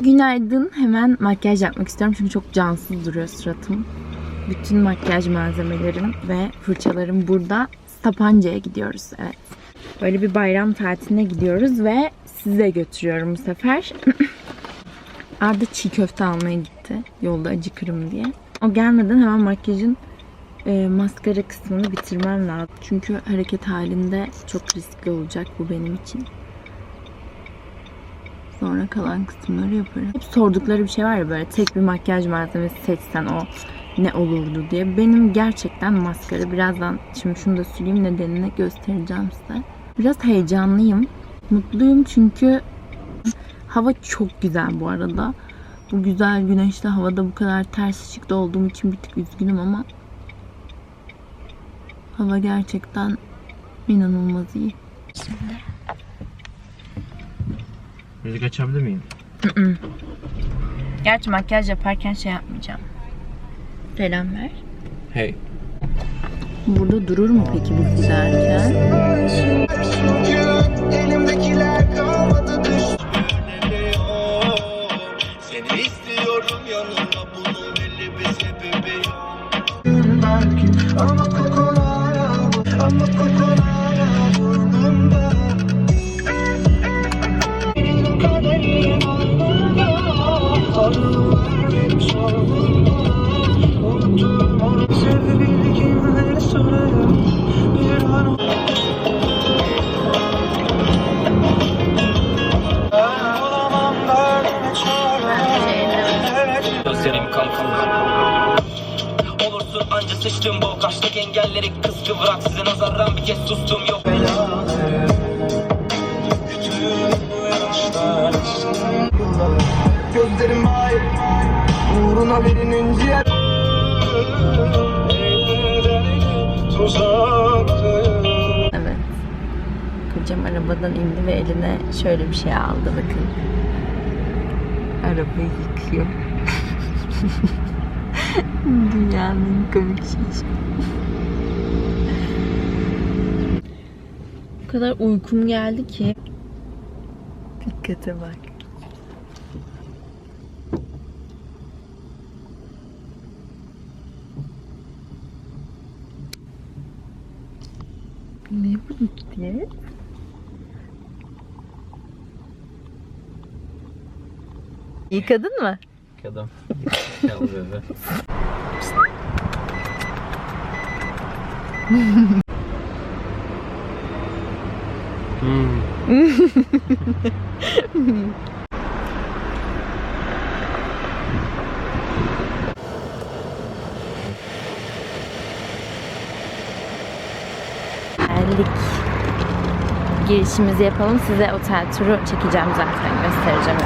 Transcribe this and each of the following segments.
Günaydın. Hemen makyaj yapmak istiyorum çünkü çok cansız duruyor suratım. Bütün makyaj malzemelerim ve fırçalarım burada. Sapanca'ya gidiyoruz. Evet. Böyle bir bayram tatiline gidiyoruz ve size götürüyorum bu sefer. Arda çiğ köfte almaya gitti. Yolda acıkırım diye. O gelmeden hemen makyajın e, maskara kısmını bitirmem lazım. Çünkü hareket halinde çok riskli olacak bu benim için. Sonra kalan kısımları yaparım. Hep sordukları bir şey var ya böyle tek bir makyaj malzemesi seçsen o ne olurdu diye. Benim gerçekten maskara. Birazdan şimdi şunu da söyleyeyim nedenini göstereceğim size. Biraz heyecanlıyım. Mutluyum çünkü hava çok güzel bu arada. Bu güzel güneşli havada bu kadar ters ışıkta olduğum için bir tık üzgünüm ama hava gerçekten inanılmaz iyi. Müzik açabilir miyim? Gerçi makyaj yaparken şey yapmayacağım. Selam ver. Hey. Burada durur mu peki biz giderken? Elimdekiler kalmadı düştü Seni Sıçtım bu Kaçtık engelleri kız kıvrak Size nazaran bir kez sustum yok bu yaşlar Gözlerim ay Uğruna birinin ciğer Evet. Kocam arabadan indi ve eline şöyle bir şey aldı bakın. Arabayı yıkıyor. Dünyanın komik şeyi. O kadar uykum geldi ki. Dikkate bak. Ne bu diye? Yıkadın mı? Hmm. Geldik. Girişimizi yapalım. Size otel turu çekeceğim zaten. Göstereceğim.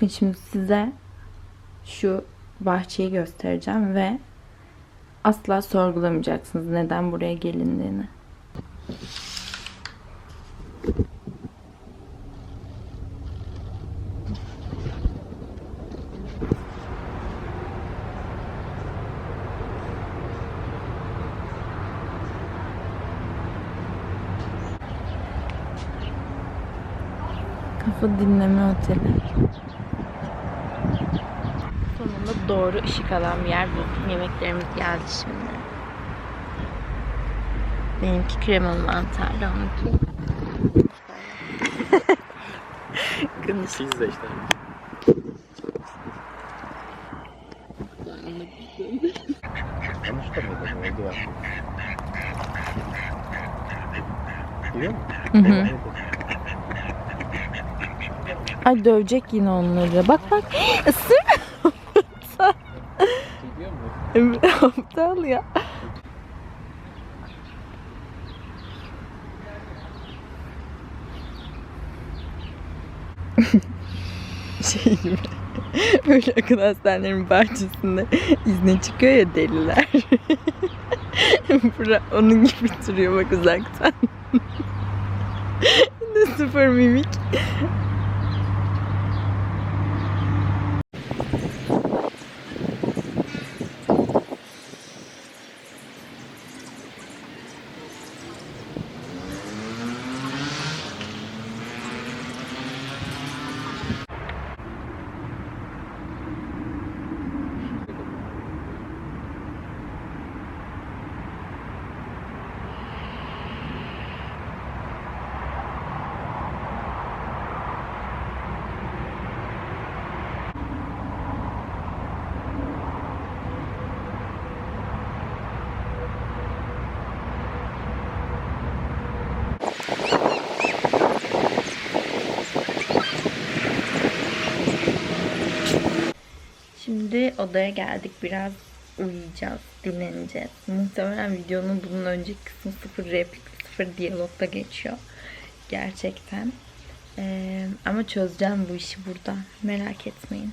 Bakın şimdi size şu bahçeyi göstereceğim ve asla sorgulamayacaksınız neden buraya gelindiğini. Kafa dinleme oteli. Sonunda doğru ışık alan bir yer buldum. Yemeklerimiz geldi şimdi. Benimki kremalı mantarlı, onunki. Konuş. Pizza işte. Konuşta mıydı? Neydi var? Biliyor musun? Hı hı. Ay dövecek yine onları. Bak bak. Isır. Biliyor musun? Aptal ya. şey gibi. Böyle akıl hastanelerinin bahçesinde izne çıkıyor ya deliler. Bura onun gibi duruyor bak uzaktan. ne sıfır mimik. Şimdi odaya geldik. Biraz uyuyacağız, dinleneceğiz. Muhtemelen videonun bunun önceki kısmı sıfır replik, sıfır diyalogda geçiyor. Gerçekten. Ee, ama çözeceğim bu işi burada. Merak etmeyin.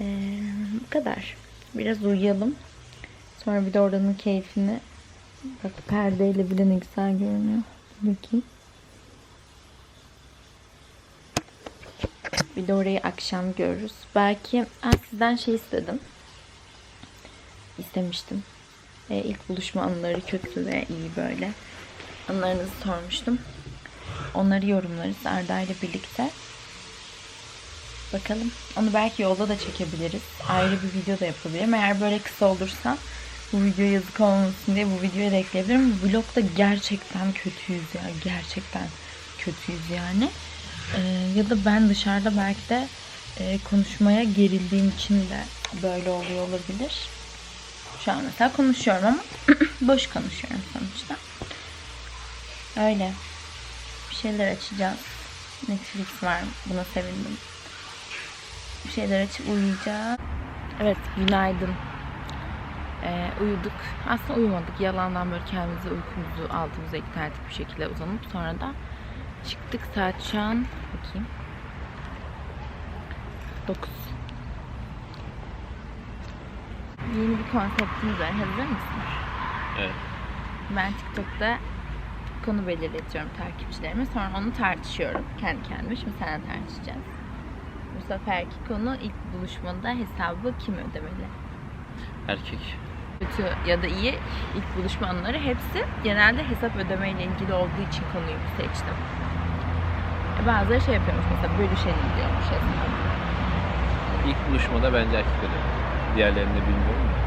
Ee, bu kadar. Biraz uyuyalım. Sonra bir de oranın keyfini Bak perdeyle bile ne güzel görünüyor. Bakayım. Bir de orayı akşam görürüz. Belki ben sizden şey istedim. İstemiştim. Ee, ilk buluşma anıları kötü ve iyi böyle. Anılarınızı sormuştum. Onları yorumlarız Arda ile birlikte. Bakalım. Onu belki yolda da çekebiliriz. Ayrı bir video da yapabilirim. Eğer böyle kısa olursa bu video yazık olmasın diye bu videoya da ekleyebilirim. Vlogda gerçekten kötüyüz ya. Gerçekten kötüyüz yani. Ee, ya da ben dışarıda belki de e, konuşmaya gerildiğim için de böyle oluyor olabilir. Şu an mesela konuşuyorum ama boş konuşuyorum sonuçta. Öyle. Bir şeyler açacağız. Netflix var. Buna sevindim. Bir şeyler açıp uyuyacağız. Evet, günaydın. Ee, uyuduk. Aslında uyumadık. Yalandan böyle kendimizi uykumuzu altımıza ikna ettik bir şekilde uzanıp sonra da çıktık. Saat şu an bakayım. 9. Yeni bir konseptimiz var. Hazır mısın? Evet. Ben TikTok'ta konu belirletiyorum takipçilerime. Sonra onu tartışıyorum kendi kendime. Şimdi seninle tartışacağız. Bu seferki konu ilk buluşmada hesabı kim ödemeli? Erkek. Kötü ya da iyi ilk buluşma anıları hepsi genelde hesap ödemeyle ilgili olduğu için konuyu seçtim. E, Bazıları şey yapıyormuş mesela bölüşelim diyormuş hesabı. İlk buluşmada bence erkek ödedi. Diğerlerini bilmiyorum da.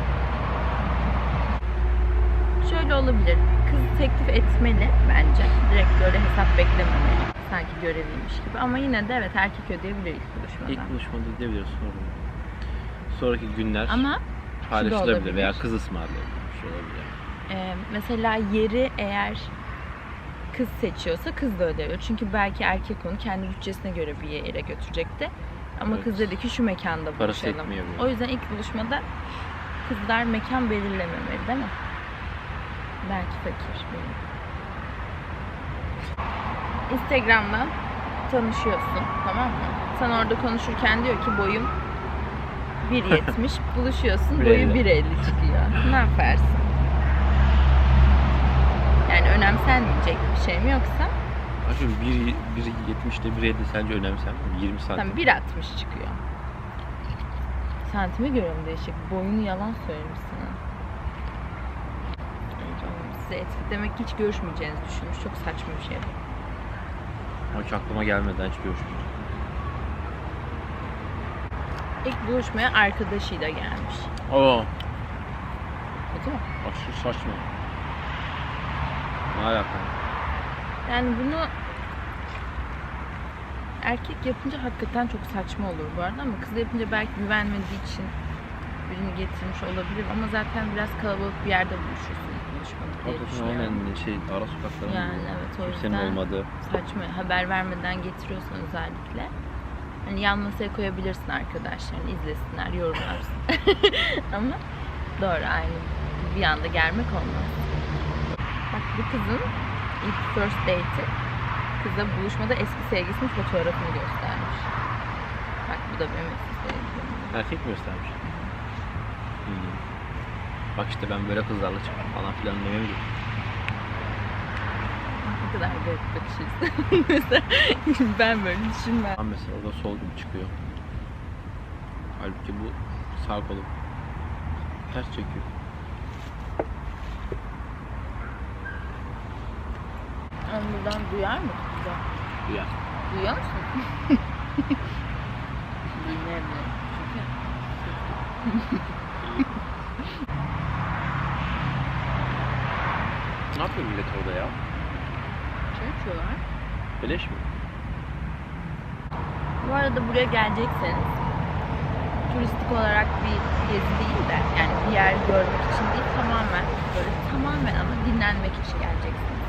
Şöyle olabilir. Kız teklif etmeli bence. Direkt böyle hesap beklememeli. Sanki görevliymiş gibi. Ama yine de evet erkek ödeyebilir ilk buluşmada. İlk buluşmada ödeyebiliriz sonra. Sonraki günler Ama paylaşılabilir veya kız ısmarlayabilir. Şey olabilir. e, mesela yeri eğer kız seçiyorsa kız da ödeyebilir. Çünkü belki erkek onu kendi bütçesine göre bir yere götürecekti. Ama Evet. kız dedi ki şu mekanda Parası buluşalım. yetmiyor bile. O yüzden ilk buluşmada kızlar mekan belirlememeli değil mi? Belki fakir. bilmiyorum. Instagram'dan tanışıyorsun tamam mı? Sen orada konuşurken diyor ki boyum 1.70 buluşuyorsun boyu 1.50. 1.50 çıkıyor. Ne yaparsın? Yani önemsenmeyecek bir şey mi yoksa Aşkım 1.70'de 1.50 sence önemsem mi? 20 santim. tam 1.60 çıkıyor. Santime göre mi değişik? Boyunu yalan söylemişsin ha. Size etkilemek hiç görüşmeyeceğinizi düşünmüş. Çok saçma bir şey. Hiç aklıma gelmeden hiç görüşmedim. İlk buluşmaya arkadaşıyla gelmiş. Oo. Kötü mü? Aşırı saçma. Ne alaka? Yani bunu erkek yapınca hakikaten çok saçma olur bu arada ama kız yapınca belki güvenmediği için birini getirmiş olabilir ama zaten biraz kalabalık bir yerde buluşuyorsun ilk buluşmada diye Hakikaten düşünüyorum. şey ara sokaklarında. Yani evet o Kimsenin yüzden olmadığı. saçma. Haber vermeden getiriyorsan özellikle. Hani yan masaya koyabilirsin arkadaşlarını izlesinler, yorumlarsın. Ama doğru aynı bir anda gelmek olmaz. Bak bu kızın ilk first date'i kıza buluşmada eski sevgilisinin fotoğrafını göstermiş. Bak bu da benim eski sevgilim. Erkek mi göstermiş? Hmm. Bak işte ben böyle kızlarla çıktım falan filan demem gibi. Ne kadar garip bakış açısı. Mesela ben böyle düşünmem. Tam mesela orada sol gibi çıkıyor. Halbuki bu sağ kolum. Ters çekiyor. Ama buradan duyar mı? Duyar. Duyuyor musun? Dinlemiyorum. Ne yapıyor millet orada ya? Çay içiyorlar. Beleş mi? Bu arada buraya gelecekseniz turistik olarak bir gezi değil de yani bir yer görmek için değil tamamen böyle tamamen ama dinlenmek için geleceksiniz.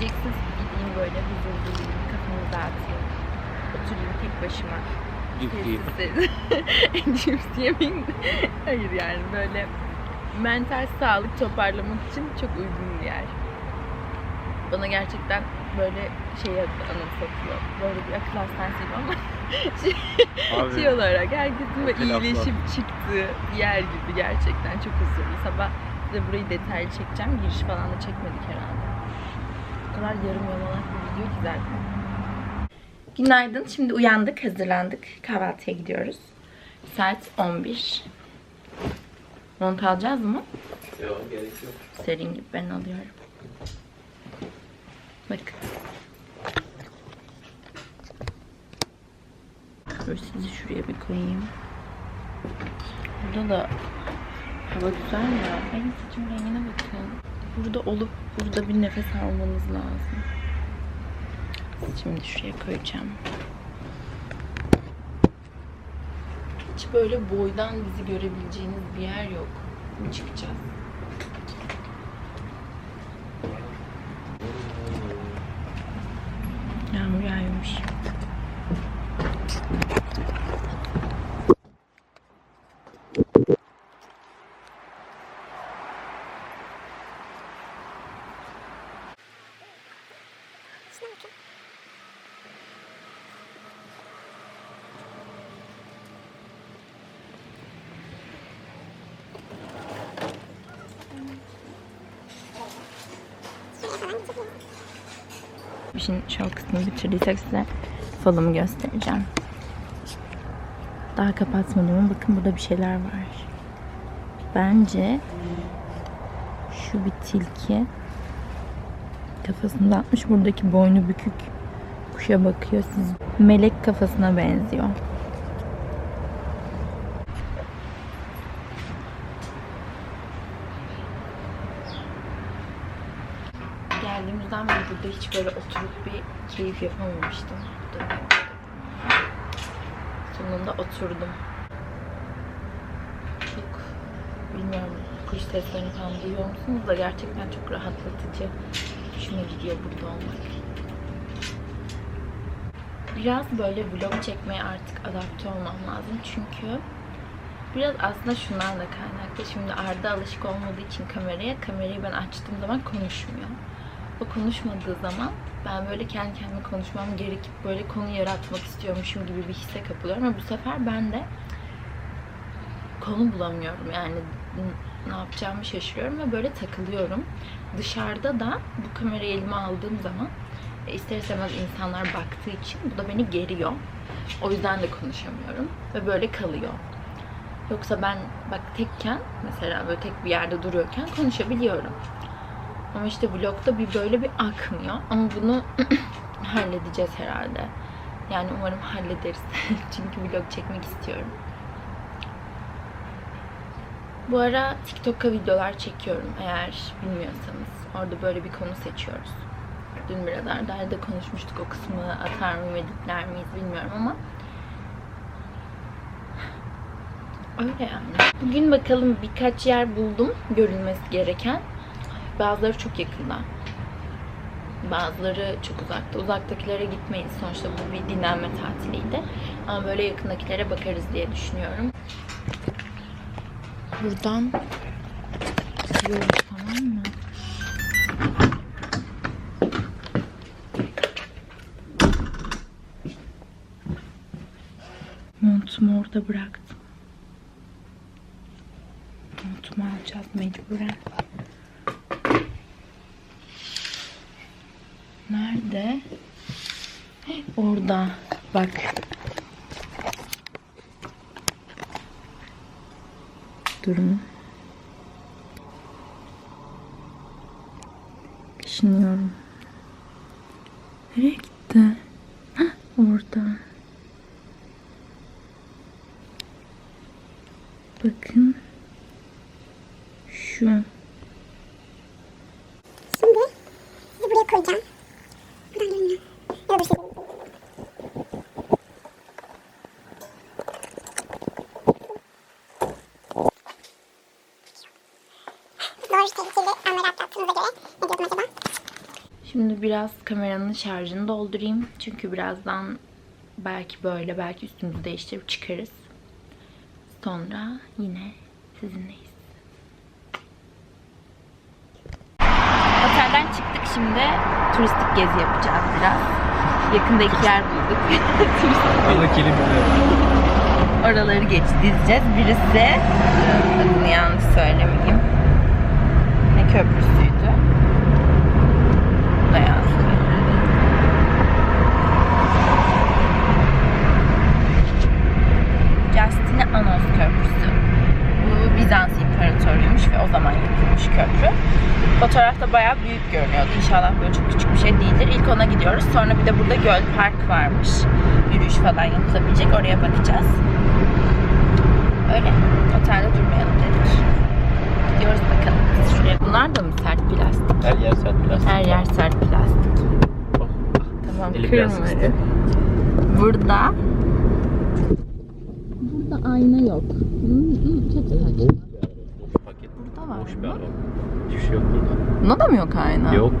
Diyeceksiniz ki gideyim böyle huzur bulayım, kafamı dağıtayım, oturayım tek başıma Yükleyip. Cips yemeyin. Hayır yani böyle mental sağlık toparlamak için çok uygun bir yer. Bana gerçekten böyle şey anımsatıyor. Böyle bir akıl hastanesi gibi ama şey, Abi, şey olarak herkesin böyle iyileşip çıktığı yer gibi gerçekten çok huzurlu. Sabah size burayı detaylı çekeceğim. Giriş falan da çekmedik herhalde. O kadar yarım yamalak bir video ki zaten. Günaydın. Şimdi uyandık, hazırlandık. Kahvaltıya gidiyoruz. Saat 11. Mont alacağız mı? Yok gerek yok. Sereyim gibi ben alıyorum. Bakın. Dur sizi şuraya bir koyayım. Burada da hava güzel ya. Benim saçım rengine bakın. Burada olup burada bir nefes almanız lazım. Şimdi şuraya koyacağım. Hiç böyle boydan bizi görebileceğiniz bir yer yok. Çıkacağız. İşin şov kısmını bitirdiysek size falımı göstereceğim. Daha kapatmadım ama bakın burada bir şeyler var. Bence şu bir tilki kafasını atmış. Buradaki boynu bükük kuşa bakıyor. Siz melek kafasına benziyor. Hiç böyle oturup bir keyif yapamamıştım. Sonunda oturdum. Çok bilmiyorum kuş seslerini falan duyuyor musunuz da gerçekten çok rahatlatıcı. Hoşuma gidiyor burada olmak. Biraz böyle vlog çekmeye artık adapte olmam lazım çünkü biraz aslında şundan da kaynaklı. Şimdi Arda alışık olmadığı için kameraya, kamerayı ben açtığım zaman konuşmuyor. O konuşmadığı zaman ben böyle kendi kendime konuşmam gerekip böyle konu yaratmak istiyormuşum gibi bir hisse kapılıyorum. Ve bu sefer ben de konu bulamıyorum. Yani ne yapacağımı şaşırıyorum ve böyle takılıyorum. Dışarıda da bu kamerayı elime aldığım zaman e, ister istemez insanlar baktığı için bu da beni geriyor. O yüzden de konuşamıyorum ve böyle kalıyor. Yoksa ben bak tekken mesela böyle tek bir yerde duruyorken konuşabiliyorum. Ama işte vlogda bir böyle bir akmıyor. Ama bunu halledeceğiz herhalde. Yani umarım hallederiz. Çünkü vlog çekmek istiyorum. Bu ara TikTok'a videolar çekiyorum eğer bilmiyorsanız. Orada böyle bir konu seçiyoruz. Dün biraz Arda'yla konuşmuştuk o kısmı atar mıyım, editler miyiz bilmiyorum ama öyle yani. Bugün bakalım birkaç yer buldum görülmesi gereken. Bazıları çok yakında. Bazıları çok uzakta. Uzaktakilere gitmeyiz. Sonuçta bu bir dinlenme tatiliydi. Ama böyle yakındakilere bakarız diye düşünüyorum. Buradan gidiyoruz tamam mı? Montumu orada bıraktım. Montumu alacağız mecburen. Nerede? Orada. Bak. Durun. Düşünüyorum. Nereye gitti? Hah, orada. Bakın. Şu. Şimdi sizi buraya koyacağım. Buradan görünüyor. Ya da bir şey Doğru tehlikeli anları atlattığınıza göre ne diyordum acaba? Şimdi biraz kameranın şarjını doldurayım. Çünkü birazdan Belki böyle, belki üstümüzü değiştirip çıkarız. Sonra yine sizinleyiz. Otelden çıktık şimdi. Turistik gezi yapacağız biraz. Yakında iki yer bulduk. Oraları geç dizeceğiz. Birisi adını yanlış söylemeyeyim. Ne köprüsüydü? Bu da yazdı. Justinianos Köprüsü. Bu Bizans İmparatoruymuş ve o zaman yapılmış köprü. Fotoğrafta bayağı büyük görünüyordu. İnşallah böyle çok küçük bir şey değildir. İlk ona gidiyoruz. Sonra bir de burada göl park varmış. Yürüyüş falan yapılabilecek. Oraya bakacağız. Öyle. Otelde durmayalım dedik. Gidiyoruz bakalım. Şuraya. Bunlar da mı sert plastik? Her yer sert plastik. Her yer sert plastik. Tamam Eli biraz kırmızı. Burada ayna yok. Çok saçma. Boş paket. Burada var Boş mı? bir araba. Hiçbir şey yok burada. Bunda da mı yok ayna? Yok.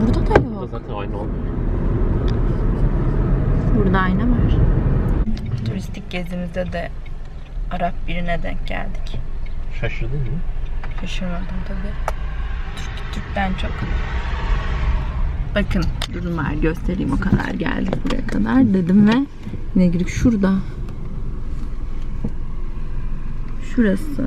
Burada da Burada yok. zaten aynı olmuyor. Burada ayna var. Turistik gezimizde de Arap birine denk geldik. Şaşırdın mı? Şaşırmadım tabii. Türk, Türk'ten çok. Bakın durun var göstereyim o kadar geldik buraya kadar dedim ve ne girdik şurada. Şurası.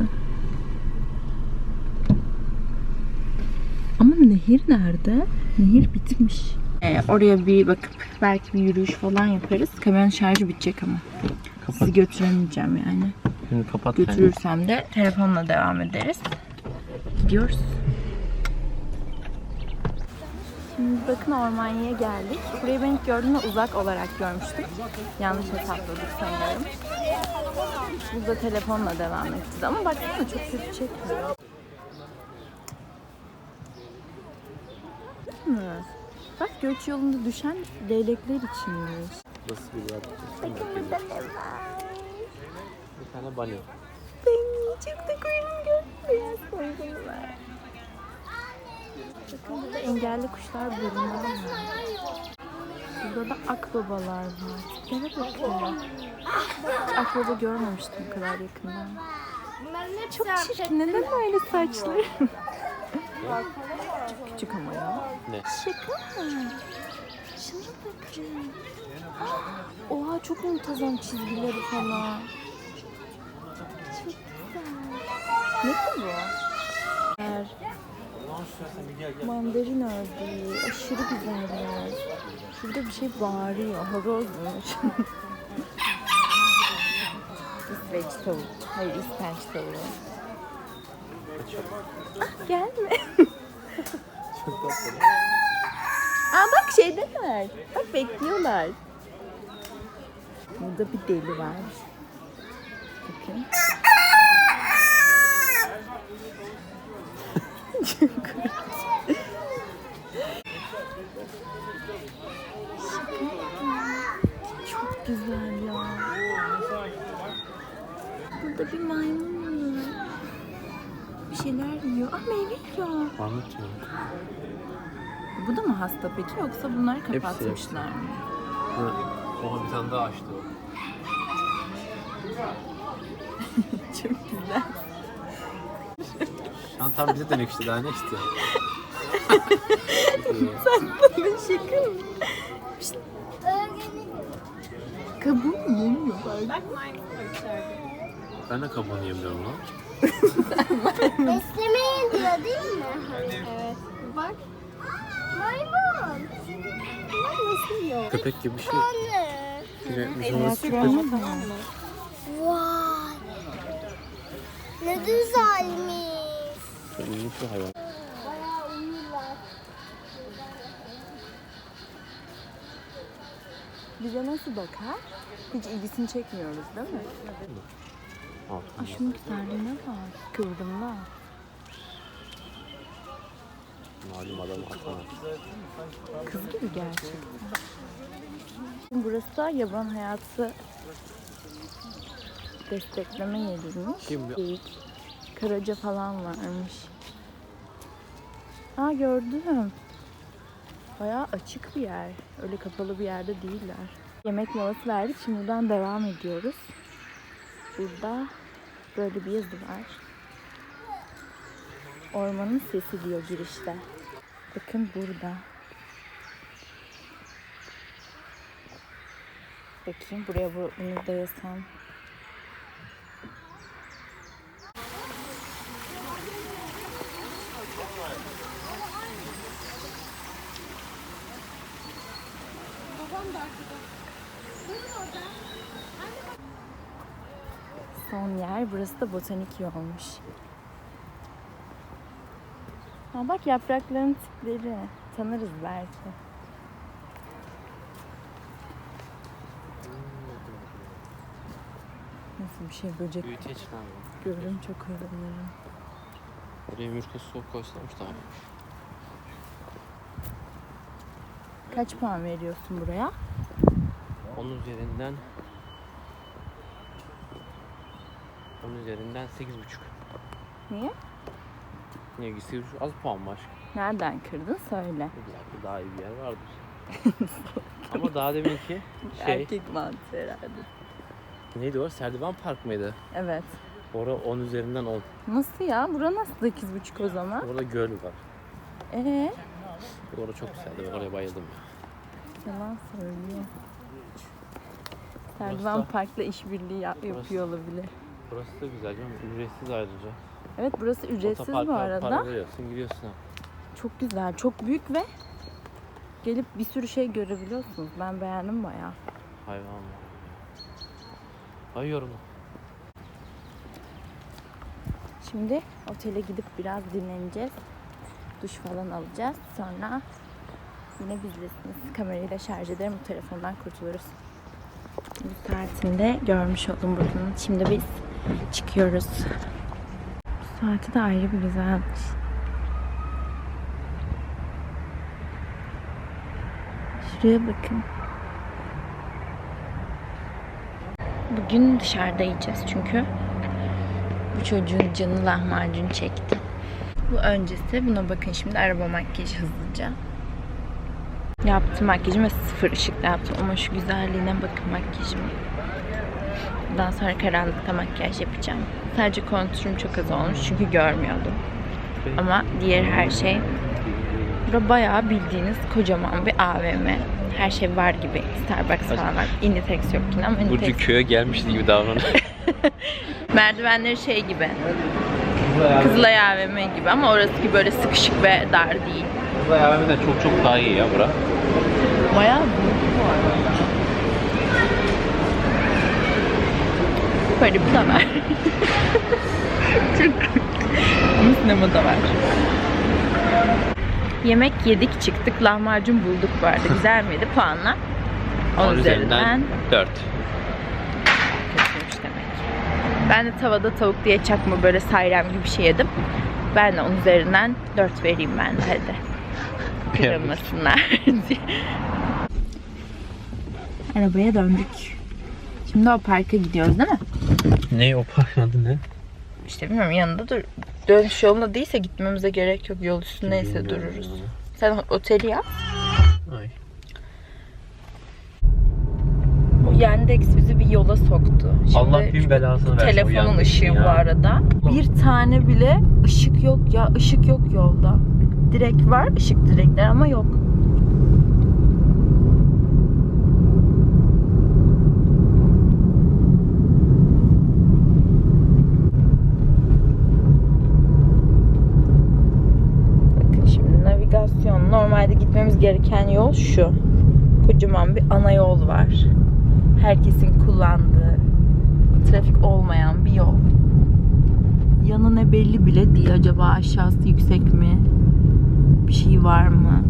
Ama nehir nerede? Nehir bitmiş. Ee, oraya bir bakıp belki bir yürüyüş falan yaparız. Kamyon şarjı bitecek ama. Sizi götüremeyeceğim yani. Şimdi kapat. Götürürsem de telefonla devam ederiz. Gidiyoruz. Şimdi bakın Ormanya'ya geldik. Burayı ben ilk gördüğümde uzak olarak görmüştüm. Yanlış hesapladık sanıyorum. Burada telefonla devam edeceğiz. Ama baksana çok kötü çekmiyor. Mi? Bak göç yolunda düşen leylekler içinmiş. Nasıl bir yer? Merkezi. Bir tane banyo. Ay, çok da kuyruğum görünüyor. Koyduğum var. Bakın burada engelli kuşlar var. Burada da akbabalar var. Tiplere bakın. Akbaba görmemiştim bu kadar yakından. Çok çirkin. Neden öyle saçları? Çok küçük ama ya. Ne? Şaka mı? Şuna bakın. Oha çok muntazam çizgileri falan. Çok güzel. Ne bu? Eğer Mandarin ördeği. Aşırı güzeller. Şurada bir şey bağırıyor. Horozmuş. İsveç tavuğu. Hayır İspenç tavuğu. Ah, gelme. Aa bak şeydeler. Bak bekliyorlar. Burada bir deli var. Bakın. Çok. Çok Burada bir maymun var. Bir şeyler yiyor. Ah meyve yiyor. Anlatmıyorum. Bu da mı hasta peki yoksa bunlar kapatmışlar mı? Ha, Oha bir tane daha açtı. Çok güzel. Şu an tam bize dönük işte daha ne istiyor? Bana şaka mı? Pişt. Kabuğu yemiyor bak. Ben de kabuğunu yemiyorum lan. Beslemeyin diyor değil mi? Evet. Bak. Maymun. Bak nasıl yiyor. Köpek gibi bir şey. Anne. Yine bizim Vay. Ne güzelmiş. İlginç bir hayvan. Bayağı uyuyorlar. Bize nasıl bakar? Hiç ilgisini çekmiyoruz değil mi? Şunun güzelliğine bak. Kıvrımlı. Malum adam atlama. Kız gibi gerçekten. Burası da yaban hayatı destekleme yeriymiş. Kim? Geyik, karaca falan varmış. Aa gördüm. Bayağı açık bir yer. Öyle kapalı bir yerde değiller. Yemek molası verdik. Şimdi buradan devam ediyoruz. Burada böyle bir yazı var. Ormanın sesi diyor girişte. Bakın burada. Bakayım buraya bu- bunu da yazsam. Son yer. Burası da botanik olmuş. Ha bak yaprakların tipleri. Tanırız belki. Nasıl bir şey böcek Büyüteç lan. gördüm çok öğrenirim. Buraya yumurta soğuk koysalarmış tamam. Kaç puan veriyorsun buraya? 10 üzerinden 10 üzerinden 8,5. Niye? Niye 8,5 az puan var. Nereden kırdın söyle. Belki daha iyi bir yer vardır. Ama daha deminki şey Erkek mantığı herhalde. neydi o? Serdivan Park mıydı? Evet. Orada 10 üzerinden 10. Nasıl ya? Bura nasıl 8,5 o zaman? Orada göl var. Ee, Orada çok güzeldi. Oraya bayıldım ya. yalan söylüyor. Serdivan Park'la işbirliği yap- yapıyor olabilir. Burası da güzel canım. Ücretsiz ayrıca. Evet burası ücretsiz bu arada. Para veriyorsun gidiyorsun ha. Çok güzel, çok büyük ve gelip bir sürü şey görebiliyorsunuz. Ben beğendim bayağı. Hayvan var. Ay yorulun. Şimdi otele gidip biraz dinleneceğiz. Duş falan alacağız. Sonra yine bizlesiniz. Kamerayı da şarj ederim. Bu telefondan kurtuluruz. Bu saatinde görmüş oldum buranın. Şimdi biz çıkıyoruz. Bu saati de ayrı bir güzelmiş. Şuraya bakın. Bugün dışarıda yiyeceğiz çünkü bu çocuğun canı lahmacun çekti. Bu öncesi. Buna bakın şimdi araba makyajı hızlıca. Yaptım makyajımı ve sıfır ışıkla yaptım. Ama şu güzelliğine bakın makyajımı. Bundan sonra karanlıkta makyaj yapacağım. Sadece kontürüm çok az olmuş çünkü görmüyordum. Ama diğer her şey Bura bayağı bildiğiniz kocaman bir AVM. Her şey var gibi. Starbucks falan var. Inditex yok yine ama Inditex köye gelmişti gibi davranıyor. merdivenleri şey gibi. Kızılay AVM gibi ama orası gibi böyle sıkışık ve dar değil. Kızılay AVM'den çok çok daha iyi ya bura. Bayağı büyük bu arada. Böyle bu da var. Çok Ama sinemada var. Yemek yedik çıktık. Lahmacun bulduk bu arada. Güzel miydi puanla? 10 üzerinden 4. kötüymüş demek. Ben de tavada tavuk diye çakma böyle sayrem gibi bir şey yedim. Ben de 10 üzerinden 4 vereyim ben de hadi. Kırılmasınlar diye. Arabaya döndük. Şimdi o parka gidiyoruz değil mi? Ne o parkın adı ne? İşte bilmiyorum yanında dur. Dönüş yolunda değilse gitmemize gerek yok. Yol üstündeyse dururuz. Sen oteli yap. Ay. O Yandex bizi bir yola soktu. Şimdi Allah bin belasını versin. o telefonun ışığı ya. bu arada. Bir tane bile ışık yok ya. ışık yok yolda. Direk var, ışık direkler ama yok. Bakın şimdi navigasyon. Normalde gitmemiz gereken yol şu. Kocaman bir ana yol var. Herkesin kullandığı, trafik olmayan bir yol. Yanı ne belli bile değil. Acaba aşağısı yüksek mi? Bir şey var mı?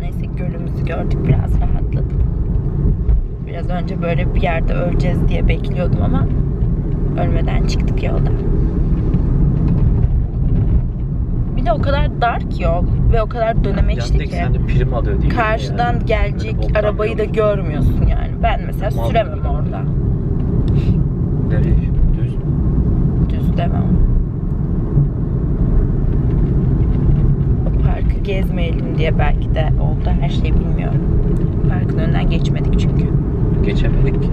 Neyse gölümüzü gördük biraz rahatladım. Biraz önce böyle bir yerde öleceğiz diye bekliyordum ama ölmeden çıktık yolda. Bir de o kadar dar ki yol ve o kadar dönemeçli ki. sende prim alıyor değil? Karşıdan Yani? gelecek boktan arabayı da görmüyorsun yani. Ben mesela Mal süremem gibi. orada. Nereye? Düz. Düz demem. O parka gezmeyelim diye belki de oldu. Her şeyi bilmiyorum. Parkın önünden geçmedik çünkü. Geçemedik ki.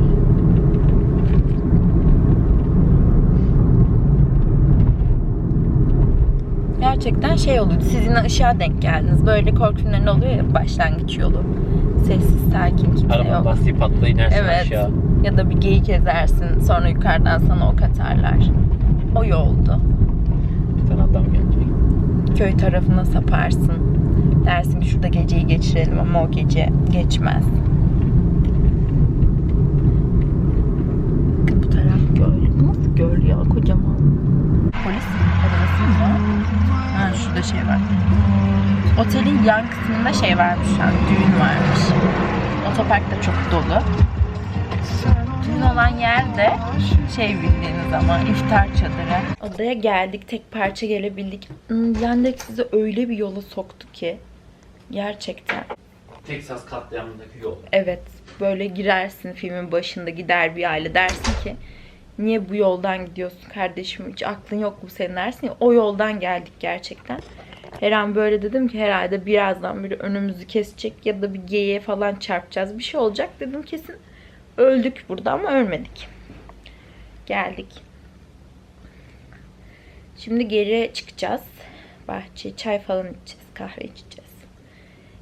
Gerçekten şey oluyor. Siz yine ışığa denk geldiniz. Böyle korku filmlerinde oluyor ya başlangıç yolu. Sessiz, sakin, kimse Arabanın yok. lastiği patla inersin Evet. aşağı. Ya da bir geyik ezersin. Sonra yukarıdan sana ok atarlar. O yoldu. Bir tane adam gelecek. köy tarafına saparsın. Dersin ki şurada geceyi geçirelim ama o gece geçmez. Bakın bu taraf göl. Bu Nasıl göl ya kocaman. Polis arabası var. Ha şurada şey var. Otelin yan kısmında şey varmış şu an. Düğün varmış. Otopark da çok dolu. Düğün olan yerde şey bildiğiniz ama iftar çadırı. Odaya geldik. Tek parça gelebildik. Hmm, Yandex sizi öyle bir yola soktu ki. Gerçekten. Texas katliamındaki yol. Evet. Böyle girersin filmin başında gider bir aile dersin ki niye bu yoldan gidiyorsun kardeşim hiç aklın yok mu senin dersin o yoldan geldik gerçekten. Her an böyle dedim ki herhalde birazdan biri önümüzü kesecek ya da bir geyiğe falan çarpacağız. Bir şey olacak dedim kesin öldük burada ama ölmedik. Geldik. Şimdi geri çıkacağız. Bahçeye çay falan içeceğiz, kahve içeceğiz.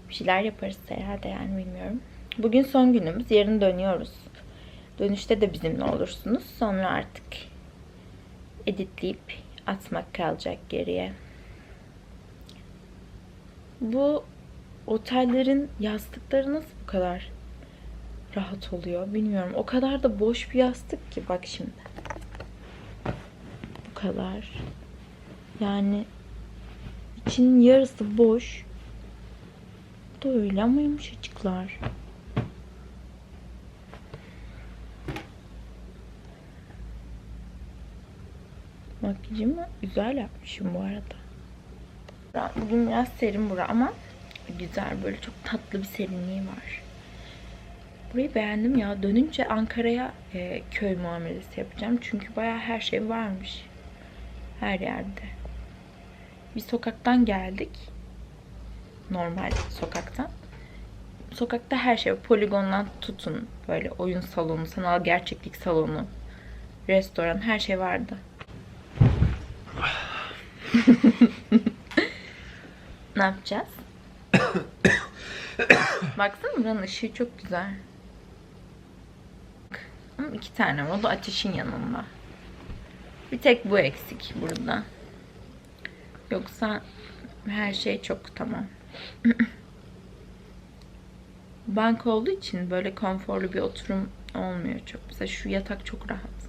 Bir şeyler yaparız herhalde yani bilmiyorum. Bugün son günümüz. Yarın dönüyoruz. Dönüşte de bizimle olursunuz. Sonra artık editleyip atmak kalacak geriye. Bu otellerin yastıkları nasıl bu kadar rahat oluyor bilmiyorum. O kadar da boş bir yastık ki bak şimdi. Bu kadar. Yani içinin yarısı boş. Bu da öyle ama yumuşacıklar. Makyajımı güzel yapmışım bu arada. Bugün biraz serin bura ama güzel böyle çok tatlı bir serinliği var. Burayı beğendim ya. Dönünce Ankara'ya e, köy muamelesi yapacağım. Çünkü bayağı her şey varmış. Her yerde. Bir sokaktan geldik. Normal sokaktan. Sokakta her şey. Poligondan tutun. Böyle oyun salonu, sanal gerçeklik salonu, restoran her şey vardı. ne yapacağız? Baksana buranın ışığı çok güzel. Ama iki tane var. O da ateşin yanında. Bir tek bu eksik burada. Yoksa her şey çok tamam. Bank olduğu için böyle konforlu bir oturum olmuyor çok. Mesela şu yatak çok rahat.